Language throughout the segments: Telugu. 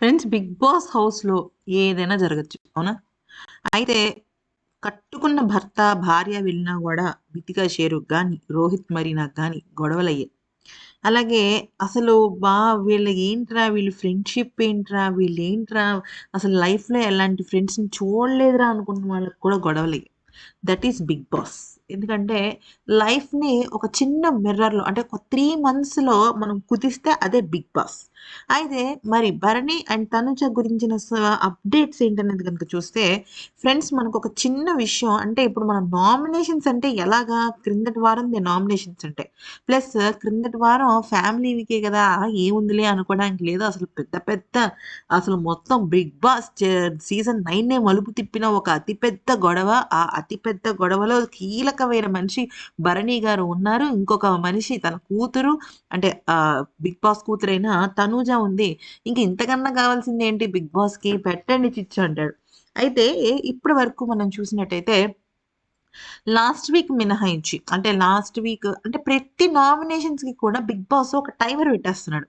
ఫ్రెండ్స్ 'బిగ్ బాస్' హౌస్‌లో ఏదైనా జరగచ్చు అవునా? అయితే కట్టుకున్న భర్త, భార్య వెళ్ళినా కూడా బితిగా షేరు కానీ 'రోహిత్ మరినా కానీ గొడవలయ్యాయి. అలాగే అసలు బా వీళ్ళు ఏంట్రా వీళ్ళు ఫ్రెండ్‌షిప్ ఏంట్రా? వీళ్ళేంట్రా అసలు లైఫ్‌లో ఎలాంటి ఫ్రెండ్స్‌ని చూడలేదురా అనుకున్న వాళ్ళకి కూడా గొడవలయ్యాయి. That is 'Bigg Boss.' ఎందుకంటే లైఫ్‌ని ఒక చిన్న మిర్రర్‌లో అంటే ఒక త్రీ మంత్స్‌లో మనం కుదిస్తే అదే 'బిగ్ బాస్.' అయితే మరి భరణి అండ్ తనుజ గురించిన స అప్డేట్స్ ఏంటనేది కనుక చూస్తే ఫ్రెండ్స్ మనకు ఒక చిన్న విషయం అంటే ఇప్పుడు మనం నామినేషన్స్ అంటే ఎలాగా క్రిందటి వారంది నామినేషన్స్ అంటే. ప్లస్ క్రిందటి వారం ఫ్యామిలీ వీకే కదా ఏముందిలే అనుకోవడానికి లేదు. అసలు పెద్ద పెద్ద అసలు మొత్తం 'బిగ్ బాస్' సీజన్ నైన్నే మలుపు తిప్పిన ఒక అతిపెద్ద గొడవ. ఆ అతి పెద్ద గొడవలో కీలకమైన మనిషి భరణి గారు ఉన్నారు. ఇంకొక మనిషి తన కూతురు అంటే 'బిగ్ బాస్' కూతురైన తనూజ ఉంది. ఇంక ఇంతకన్నా కావాల్సిందేంటి 'బిగ్ బాస్‌కి' పెట్టండి చిచ్చు అంటాడు. అయితే ఇప్పటి వరకు మనం చూసినట్టయితే లాస్ట్ వీక్ మినహాయించి అంటే లాస్ట్ వీక్ అంటే ప్రతి నామినేషన్స్‌కి కూడా 'బిగ్ బాస్' ఒక టైమర్ పెట్టేస్తున్నాడు.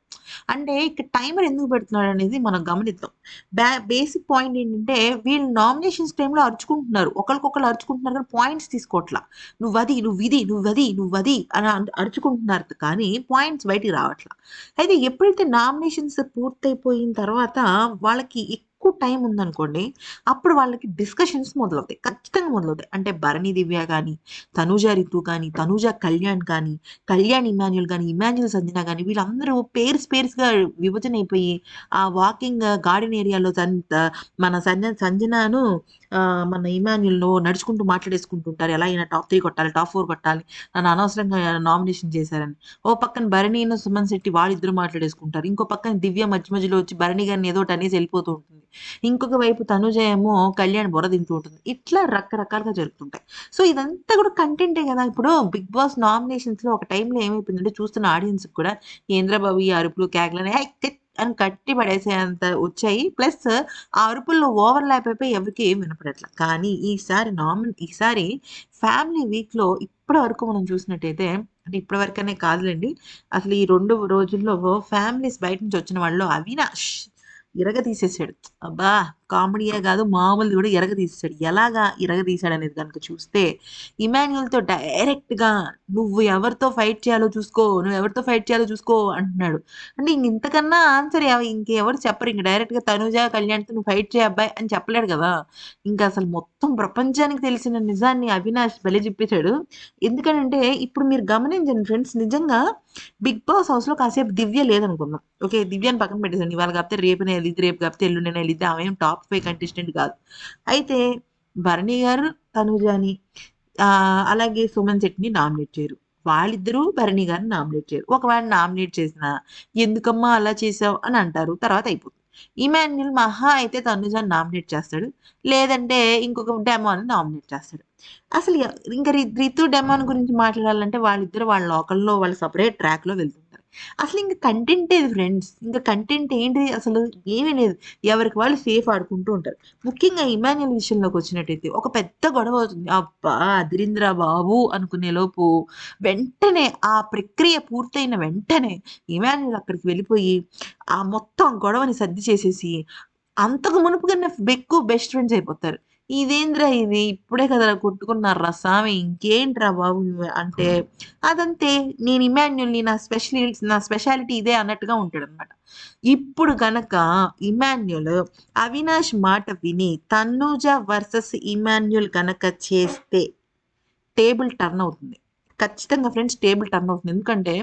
అంటే ఇక్కడ టైమర్ ఎందుకు పెడుతున్నాడనేది మనం గమనిద్దాం. బా బేసిక్ పాయింట్ ఏంటంటే వీళ్ళు నామినేషన్స్ టైంలో అరుచుకుంటున్నారు. ఒకరికొకరు అరుచుకుంటున్నారు కానీ పాయింట్స్ తీసుకోవట్ల. నువ్వు అది నువ్వు అది అని అరుచుకుంటున్నారు కానీ పాయింట్స్ బయటికి రావట్లా అయితే ఎప్పుడైతే నామినేషన్స్ పూర్తయిపోయిన తర్వాత వాళ్ళకి ఎక్కువ టైం ఉందనుకోండి. అప్పుడు వాళ్ళకి డిస్కషన్స్ మొదలవుతాయి. ఖచ్చితంగా మొదలవుతాయి. అంటే భరణి దివ్య కానీ తనుజ రితు కానీ, తనుజ కళ్యాణ్ కానీ, కళ్యాణ్ ఇమాన్యుల్ కానీ ఇమాన్యుల్ సంజన కానీ వీళ్ళందరూ పేర్స్ పేర్స్‌గా విభజన అయిపోయి ఆ వాకింగ్ గార్డెన్ ఏరియాలో సన్ మన సంజ సంజనాను మన ఇమాన్యుల్లో నడుచుకుంటూ మాట్లాడేసుకుంటుంటారు. ఎలా అయినా టాప్ త్రీ కొట్టాలి, టాప్ ఫోర్ కొట్టాలి. నన్ను అనవసరంగా నామినేషన్ చేశారని. ఓ పక్కన భరణిను, సుమన్ శెట్టి వాళ్ళిద్దరూ మాట్లాడేసుకుంటారు. ఇంకో పక్కన దివ్య మధ్య మధ్యలో వచ్చి భరణి గారిని ఏదో అనేసి వెళ్ళిపోతూ ఉంటుంది. ఇంకొక వైపు తనుజ ఏమో కళ్యాణ్ బుర్ర తింటూ ఉంటుంది. ఇట్లా రకరకాలుగా జరుగుతుంటాయి. సో ఇదంతా కూడా కంటెంటే కదా ఇప్పుడు 'బిగ్ బాస్' నామినేషన్స్‌లో ఒక టైంలో ఏమైపోయిందంటే చూస్తున్న ఆడియన్స్ కూడా ఏంద్రబాబు ఈ అరుపులు, కేకలని అని కట్టి పడేసేంత వచ్చాయి. ప్లస్ ఆ అరుపుల్లో ఓవర్‌లాప్ అయిపోయి ఎవరికి ఏం వినపడట్ల. కానీ ఈసారి నామి ఈసారి ఫ్యామిలీ వీక్‌లో ఇప్పటి వరకు మనం చూసినట్టయితే అంటే ఇప్పటివరకనే కాదులేండి అసలు ఈ రెండు రోజుల్లో ఫ్యామిలీస్ బయట నుంచి వచ్చిన వాళ్ళు అవినాష్ ఇరగదీసేసాడు. అబ్బా! కామెడీయే గాదు మామూలుది ఎరగ తీసాడు ఎలాగా ఇరగదీశాడనేది గనుక చూస్తే ఇమాన్యుయల్‌తో డైరెక్ట్‌గా "నువ్వు ఎవరితో ఫైట్ చేయాలో చూసుకో. నువ్వు ఎవరితో ఫైట్ చేయాలో చూసుకో" అంటున్నాడు. అంటే ఇంక ఇంతకన్నా ఆన్సర్ ఇంకెవరు చెప్పరు. ఇంక డైరెక్ట్‌గా తనుజ, కళ్యాణ్‌తో "నువ్వు ఫైట్ చేయ అబ్బాయి" అని చెప్పలేడు కదా ఇంకా అసలు మొత్తం ప్రపంచానికి తెలిసిన నిజాన్ని అవినాష్ బలి చెప్పేశాడు ఎందుకంటే ఇప్పుడు మీరు గమనించండి ఫ్రెండ్స్ నిజంగా 'బిగ్ బాస్' హౌస్‌లో కాసేపు దివ్య లేదనుకుందాం. ఓకే. దివ్యాని పక్కన పెట్టేసాను ఇవాళ కాపితే రేపు నేను ఎళ్ళిద్ది. రేపు కాపితే ఎల్లుండి నేను ఎళ్ళిద్ది. ఆమె టాప్ 5 కంటెస్టెంట్ కాదు. అయితే భరణి గారు తనుజని అని అలాగే సుమన్ శెట్టిని నామినేట్ చేయరు. వాళ్ళిద్దరూ భరణి గారిని నామినేట్ చేయరు. ఒకవేళ నామినేట్ చేసిన "ఎందుకమ్మా అలా చేసావు" అని అంటారు. తర్వాత అయిపోతుంది. ఇమాన్యుల్ మహా అయితే తనుజని నామినేట్ చేస్తాడు. లేదంటే ఇంకొక డెమోని నామినేట్ చేస్తాడు. అసలు ఇంకా రితు, డెమోన్ గురించి మాట్లాడాలంటే వాళ్ళిద్దరు వాళ్ళ లోకల్‌లో వాళ్ళు సపరేట్ ట్రాక్‌లో వెళ్తారు అసలు ఇంక కంటెంట్ ఏది ఫ్రెండ్స్? ఇంకా కంటెంట్ ఏంటి అసలు? ఏమీ లేదు. ఎవరికి వాళ్ళు సేఫ్ ఆడుకుంటూ ఉంటారు. ముఖ్యంగా ఇమాన్యుల్ విషయంలోకి వచ్చినట్టయితే ఒక పెద్ద గొడవ అవుతుంది. అబ్బా! అదిరింద్రా బాబు! అనుకునే లోపు వెంటనే ఆ ప్రక్రియ పూర్తయిన వెంటనే ఇమాన్యుల్ అక్కడికి వెళ్ళిపోయి ఆ మొత్తం గొడవని సర్ది చేసేసి అంతకు మునుపు కన్నా బెక్కు బెస్ట్ ఫ్రెండ్స్ అయిపోతారు. ఇదేందిరా ఇది? ఇప్పుడే కదరా కొట్టుకున్నారురా సామి! ఇంకేంట్రా బాబు అంటే అదంతే. నేను ఇమాన్యుయల్‌ని నా స్పెషలి నా స్పెషాలిటీ ఇదే అన్నట్టుగా ఉంటాడనమాట. ఇప్పుడు గనక ఇమాన్యుయల్ అవినాష్ మాట విని తనూజ వర్సెస్ ఇమాన్యుయల్ గనక చేస్తే టేబుల్ టర్న్ అవుతుంది. ఖచ్చితంగా ఫ్రెండ్స్ టేబుల్ టర్న్ అవుతుంది. ఎందుకంటే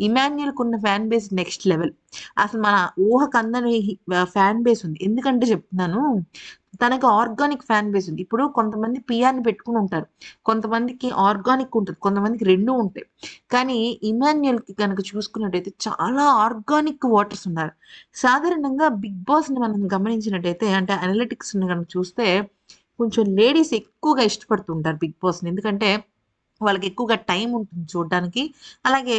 ఇమాన్యుయల్‌కున్న ఫ్యాన్ బేస్ నెక్స్ట్ లెవెల్. అసలు మన ఊహకందని అందని ఫ్యాన్ బేస్ ఉంది. ఎందుకంటే చెప్తున్నాను. తనకి ఆర్గానిక్ ఫ్యాన్ బేస్ ఉంది. ఇప్పుడు కొంతమంది పియాని పెట్టుకుని ఉంటారు. కొంతమందికి ఆర్గానిక్ ఉంటుంది కొంతమందికి రెండు ఉంటాయి. కానీ ఇమాన్యుయల్‌కి కనుక చూసుకున్నట్టయితే చాలా ఆర్గానిక్ వాటర్స్ ఉన్నారు. సాధారణంగా 'బిగ్ బాస్‌ని' మనం గమనించినట్టయితే అంటే అనలిటిక్స్‌ని కనుక చూస్తే కొంచెం లేడీస్ ఎక్కువగా ఇష్టపడుతుంటారు 'బిగ్ బాస్‌ని'. ఎందుకంటే వాళ్ళకి ఎక్కువగా టైం ఉంటుంది చూడ్డానికి. అలాగే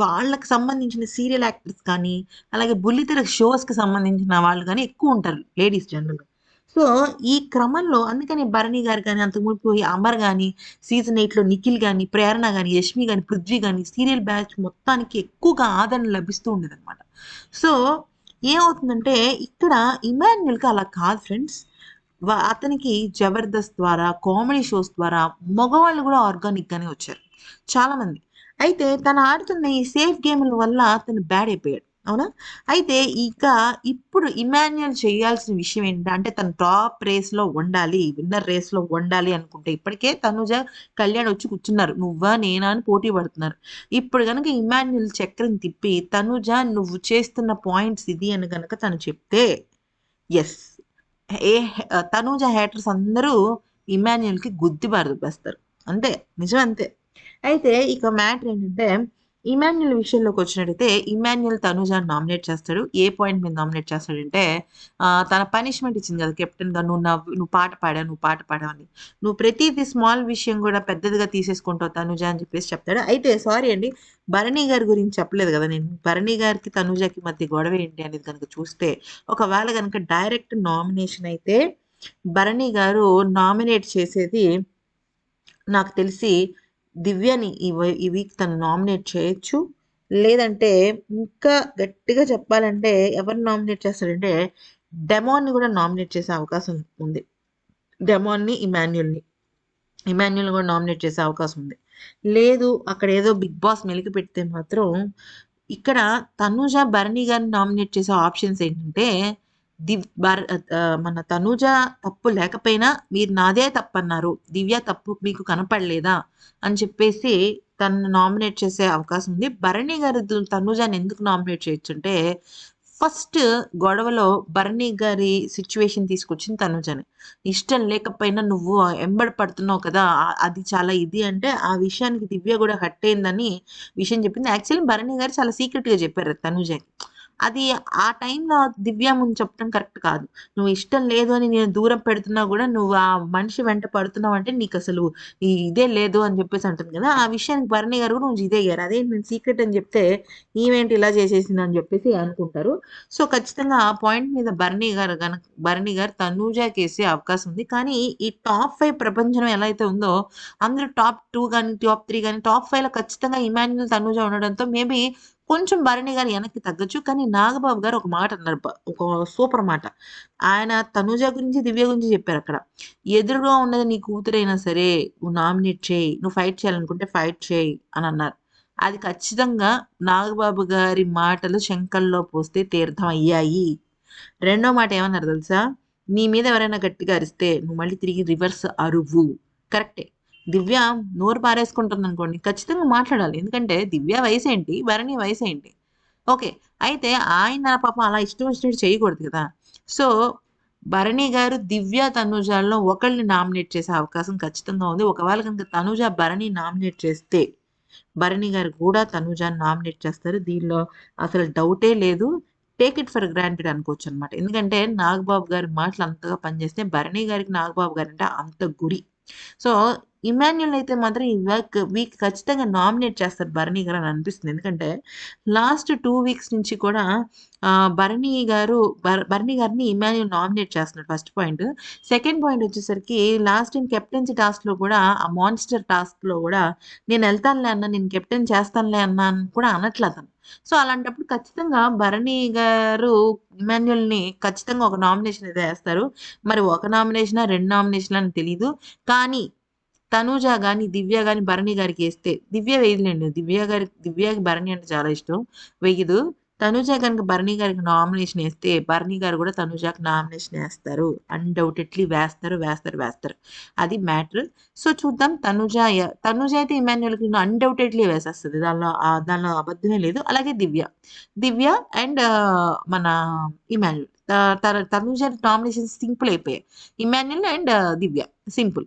వాళ్ళకి సంబంధించిన సీరియల్ యాక్టర్స్ కానీ, అలాగే బుల్లితెర షోస్‌కి సంబంధించిన వాళ్ళు కానీ ఎక్కువ ఉంటారు లేడీస్ జనరల్‌గా. సో, ఈ క్రమంలో అందుకని భరణి గారు కానీ అంతకుముందు అమర్ గాని, సీజన్ ఎయిట్లో నిఖిల్ కానీ ప్రేరణ కానీ యష్మి కానీ పృథ్వీ కానీ సీరియల్ బ్యాచ్ మొత్తానికి ఎక్కువగా ఆదరణ లభిస్తూ ఉండేదనమాట. సో, ఏమవుతుందంటే ఇక్కడ ఇమాన్యుల్కి అలా కాదు ఫ్రెండ్స్ అతనికి జబర్దస్త్ ద్వారా కామెడీ షోస్ ద్వారా మగవాళ్ళు కూడా ఆర్గానిక్ గానే వచ్చారు చాలా మంది. అయితే తను ఆడుతున్న ఈ సేఫ్ గేమ్ల వల్ల తను బ్యాడ్ అయిపోయాడు అవునా? అయితే ఇక ఇప్పుడు ఇమాన్యుయల్ చేయాల్సిన విషయం ఏంటంటే తను టాప్ రేస్లో ఉండాలి విన్నర్ రేస్లో ఉండాలి అనుకుంటే ఇప్పటికే తనుజ కళ్యాణ్ వచ్చి కూర్చున్నారు నువ్వా నేనా? అని పోటీ పడుతున్నారు. ఇప్పుడు కనుక ఇమాన్యుయల్ చక్రం తిప్పి తనుజ నువ్వు చేస్తున్న పాయింట్స్ ఇది అని కనుక తను చెప్తే ఎస్ ఏ తనూజ హేటర్స్ అందరూ ఇమాన్యుయల్కి గుద్ది బారదొబ్బేస్తారు అంతే నిజం అంతే అయితే ఇక మ్యాటర్ ఏంటంటే ఇమాన్యుల్ విషయంలోకి వచ్చినట్టయితే ఇమాన్యుల్ తనూజ నామినేట్ చేస్తాడు. ఏ పాయింట్ మీద నామినేట్ చేస్తాడంటే తన పనిష్మెంట్ ఇచ్చింది కదా కెప్టెన్గా నువ్వు నువ్వు పాట పాడా నువ్వు పాట పాడావని. నువ్వు ప్రతిదీ స్మాల్ విషయం కూడా పెద్దదిగా తీసేసుకుంటావు తనుజ అని చెప్పేసి చెప్తాడు. అయితే సారీ అండి భరణి గారి గురించి చెప్పలేదు కదా నేను. భరణి గారికి తనుజకి మధ్య గొడవ ఏంటి అనేది కనుక చూస్తే ఒకవేళ కనుక డైరెక్ట్ నామినేషన్ అయితే భరణి గారు నామినేట్ చేసేది నాకు తెలిసి దివ్యని ఈ వై- ఈ వీక్ తను నామినేట్ చేయొచ్చు. లేదంటే ఇంకా గట్టిగా చెప్పాలంటే ఎవరు నామినేట్ చేస్తారంటే డెమాన్ని కూడా నామినేట్ చేసే అవకాశం ఉంది. డెమాన్ని ఇమాన్యుల్ని. ఇమాన్యుల్ని కూడా నామినేట్ చేసే అవకాశం ఉంది. లేదు అక్కడ ఏదో బిగ్ బాస్ మెలికి పెడితే మాత్రం ఇక్కడ తనుజ భరణి గారిని నామినేట్ చేసే ఆప్షన్స్ ఏంటంటే దివ్ భర్ మన తనుజ తప్పు లేకపోయినా మీరు నాదే తప్పు అన్నారు దివ్య తప్పు మీకు కనపడలేదా? అని చెప్పేసి తను నామినేట్ చేసే అవకాశం ఉంది. భరణి గారు దు- తనుజాని ఎందుకు నామినేట్ చేయొచ్చు అంటే ఫస్ట్ గొడవలో భరణి గారి సిచ్యువేషన్ తీసుకొచ్చింది తనుజని. ఇష్టం లేకపోయినా నువ్వు ఎంబడి పడుతున్నావు కదా అది చాలా ఇది అంటే ఆ విషయానికి దివ్య కూడా హట్ అయిందని విషయం చెప్పింది. యాక్చువల్లీ భరణి గారు చాలా సీక్రెట్గా చెప్పారు తనుజకి. అది ఆ టైంలో దివ్య ముందు చెప్పడం కరెక్ట్ కాదు. నువ్వు ఇష్టం లేదు అని నేను దూరం పెడుతున్నా కూడా నువ్వు ఆ మనిషి వెంట పడుతున్నావు అంటే నీకు అసలు ఇదే లేదు అని చెప్పేసి అంటుంది కదా. ఆ విషయానికి భరణి గారు కూడా నువ్వు ఇదే అయ్యారు. అదే నేను సీక్రెట్ అని చెప్తే ఈవెంట్ ఇలా చేసేసింది అని చెప్పేసి అనుకుంటారు. సో ఖచ్చితంగా ఆ పాయింట్ మీద భరణి గారు గనక భరణి గారు తనూజాకి వేసే అవకాశం ఉంది. కానీ ఈ టాప్ ఫైవ్ ప్రపంచం ఎలా అయితే ఉందో అందరూ టాప్ టూ కానీ టాప్ త్రీ కానీ టాప్ ఫైవ్లో ఖచ్చితంగా ఇమాన్యుల్ తనూజ ఉండడంతో మేబీ కొంచెం భరణి గారు వెనక్కి తగ్గచ్చు. కానీ నాగబాబు గారు ఒక మాట అన్నారు. ఒక సూపర్ మాట. ఆయన తనూజ గురించి దివ్య గురించి చెప్పారు అక్కడ. ఎదురుగా ఉన్నది నీ కూతురైనా సరే నువ్వు నామినేట్ చేయి. నువ్వు ఫైట్ చేయాలనుకుంటే ఫైట్ చేయి అని అన్నారు. అది ఖచ్చితంగా నాగబాబు గారి మాటలు శంకల్లో పోస్తే తీర్థం అయ్యాయి. రెండో మాట ఏమన్నారు తెలుసా? నీ మీద ఎవరైనా గట్టిగా అరిస్తే నువ్వు మళ్ళీ తిరిగి రివర్స్ అరువు. కరెక్టే. దివ్య నోరు పారేసుకుంటుంది అనుకోండి ఖచ్చితంగా మాట్లాడాలి. ఎందుకంటే దివ్య వయసు ఏంటి భరణి వయసు ఏంటి ఓకే అయితే ఆయన పాపం అలా ఇష్టం వచ్చినట్టు చేయకూడదు కదా. సో భరణి గారు దివ్య తనుజాల్లో ఒకళ్ళని నామినేట్ చేసే అవకాశం ఖచ్చితంగా ఉంది. ఒకవేళ కనుక తనుజ భరణి నామినేట్ చేస్తే భరణి గారు కూడా తనుజాని నామినేట్ చేస్తారు. దీనిలో అసలు డౌటే లేదు. టేక్ ఇట్ ఫర్ గ్రాంటెడ్ అనుకోవచ్చు అనమాట ఎందుకంటే నాగబాబు గారి మాటలు అంతగా పనిచేస్తే భరణి గారికి నాగబాబు గారు అంటే అంత గురి. సో ఇమాన్యుల్ అయితే మాత్రం ఈ వర్క్ వీక్ ఖచ్చితంగా నామినేట్ చేస్తారు భరణి గారు అని అనిపిస్తుంది. ఎందుకంటే లాస్ట్ టూ వీక్స్ నుంచి కూడా భరణి గారు భరణి గారిని ఇమాన్యుల్ నామినేట్ చేస్తున్నారు ఫస్ట్ పాయింట్ సెకండ్ పాయింట్ వచ్చేసరికి లాస్ట్ టైం కెప్టెన్సీ టాస్క్లో కూడా ఆ మాన్స్టర్ టాస్క్లో కూడా నేను వెళ్తానులే అన్న నేను కెప్టెన్ చేస్తానులే అన్న అని కూడా అనట్లేదు అతను. సో అలాంటప్పుడు ఖచ్చితంగా భరణి గారు ఇమాన్యుల్ని ఖచ్చితంగా ఒక నామినేషన్ అయితే వేస్తారు. మరి ఒక నామినేషన్ రెండు నామినేషన్ అని తెలియదు కానీ తనూజ గాని దివ్య గాని భరణి గారికి వేస్తే దివ్య వేయలేండి. దివ్య గారి దివ్యకి భరణి అంటే చాలా ఇష్టం. వేయదు. తనూజ కనుక భరణి గారికి నామినేషన్ వేస్తే భరణి గారు కూడా తనుజాకి నామినేషన్ వేస్తారు. అన్డౌటెడ్లీ వేస్తారు వేస్తారు వేస్తారు. అది మ్యాటర్ సో చూద్దాం. తనుజ ఎ- తనుజ అయితే ఇమాన్యుల్కి అన్డౌటెడ్లీ వేసేస్తుంది. దానిలో దానిలో అబద్ధమే లేదు. అలాగే దివ్య. దివ్య అండ్ మన ఇమాన్యుల్ తనుజ నామినేషన్ సింపుల్ అయిపోయాయి. ఇమాన్యుల్ అండ్ దివ్య. సింపుల్